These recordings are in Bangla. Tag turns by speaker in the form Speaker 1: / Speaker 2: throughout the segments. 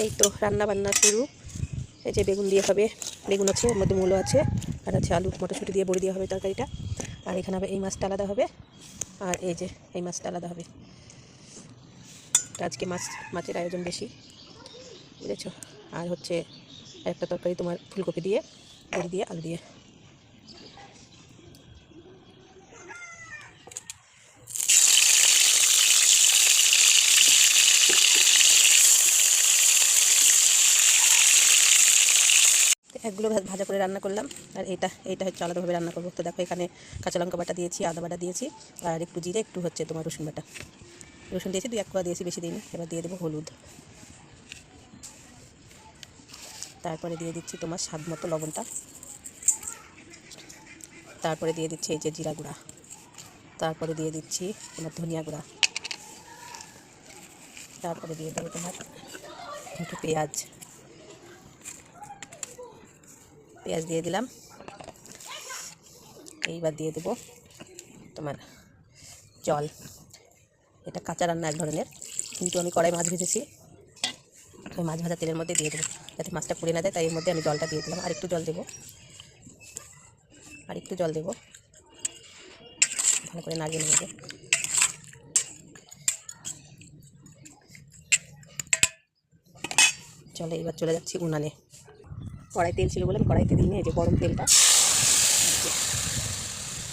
Speaker 1: এই তো রান্না বান্না শুরু। এই যে বেগুন দিয়ে হবে। বেগুন আছে, ওর মধ্যে মূলো আছে, আর আছে আলু, মটরশুঁটি দিয়ে বড়ি দেওয়া হবে তরকারিটা। আর এখানে হবে এই মাছটা আলাদা হবে, আর এই যে এই মাছটা আলাদা হবে। আজকে মাছ, মাছের আয়োজন বেশি, বুঝেছ? আর হচ্ছে একটা তরকারি তোমার ফুলকপি দিয়ে, বড়ি দিয়ে, আলু দিয়ে। একগুলো ভাজা করে রান্না করলাম। আর এটা এটা হচ্ছে আলাদাভাবে রান্না করব। তো দেখো এখানে কাঁচা লঙ্কা বাটা দিয়েছি, আদা বাটা দিয়েছি, আর একটু জিরে, একটু হচ্ছে তোমার রসুন বাটা। রসুন দিয়েছি, দুই এক কোয়া দিয়েছি, বেশি দিন এবার দিয়ে দেবো হলুদ। তারপরে দিয়ে দিচ্ছি তোমার স্বাদ মতো লবণটা। তারপরে দিয়ে দিচ্ছি এই যে জিরা গুঁড়া। তারপরে দিয়ে দিচ্ছি তোমার ধনিয়া গুঁড়া। তারপরে দিয়ে দেবো তোমার একটু পেঁয়াজ। পেঁয়াজ দিয়ে দিলাম। এইবার দিয়ে দেবো তোমার জল। এটা কাঁচা রান্না এক ধরনের, কিন্তু আমি কড়াই মাছ ভেজেছি। ওই মাছ ভাজা তেলের মধ্যে দিয়ে দেবো, যাতে মাছটা পুড়ে না দেয় তাই এর মধ্যে আমি জলটা দিয়ে দিলাম। আর একটু জল দেবো। আর একটু জল দেবো। ভালো করে নাড়িয়ে নেবে। চলে এবার চলে যাচ্ছি উনানে। কড়াই তেল ছিল বলে আমি কড়াইতে দিই এই যে গরম তেলটা।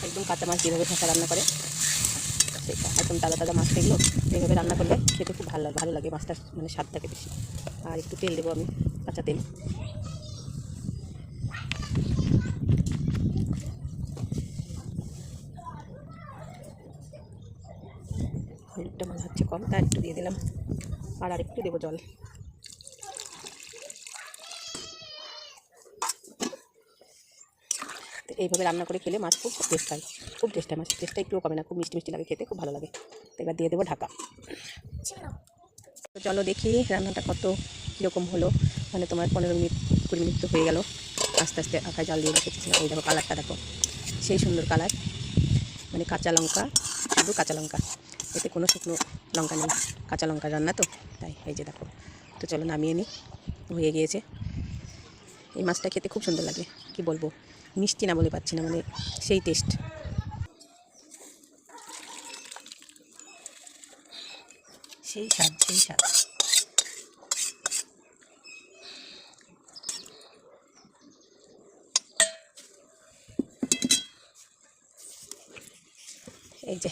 Speaker 1: একদম কাঁচা মাছ যেভাবে ভাষা রান্না করে, সেটা একদম তাজা তাজা মাছ এগুলো এইভাবে রান্না করলে খেতে খুব ভালো ভালো লাগে মাছটা মানে স্বাদ থাকে বেশি। আর একটু তেল দেবো আমি, কাঁচা তেল। হলুদটা মনে হচ্ছে কম তা একটু দিয়ে দিলাম। আর আরেকটু দেবো জল। এইভাবে রান্না করে খেলে মাছ খুব টেস্ট হয়। খুব টেস্ট হয়, মাছের টেস্টটা একটুও কমে না, খুব মিষ্টি মিষ্টি লাগে খেতে, খুব ভালো লাগে। তো এবার দিয়ে দেবো ঢাকা। তো চলো দেখি রান্নাটা কত কীরকম হলো। মানে তোমার পনেরো মিনিট, কুড়ি মিনিট তো হয়ে গেল। আস্তে আস্তে আঁকায় জল দিয়ে রেখেছি। এই দেখো কালারটা দেখো। সেই সুন্দর কালার। মানে কাঁচা লঙ্কা, শুধু কাঁচা লঙ্কা। এতে কোনো শুকনো লঙ্কা নেই। কাঁচা লঙ্কা রান্না তো? তাই, এই যে দেখো। তো চলো নামিয়ে নিই হয়ে গিয়েছে। এই মাছটা খেতে খুব সুন্দর লাগে। কি বলব? মিষ্টি না বলে পাচ্ছি না মানে সেই টেস্ট সেই স্বাদ সেই স্বাদ। এই যে,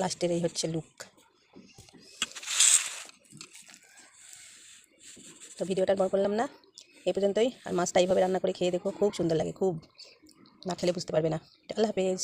Speaker 1: লাস্টের এই হচ্ছে লুক তো ভিডিওটা বড় করলাম না। এই পর্যন্তই। আর মাছটা এইভাবে রান্না করে খেয়ে দেখো, খুব সুন্দর লাগে, খুব না খেলে বুঝতে পারবে না। আল্লাহ হাফেজ।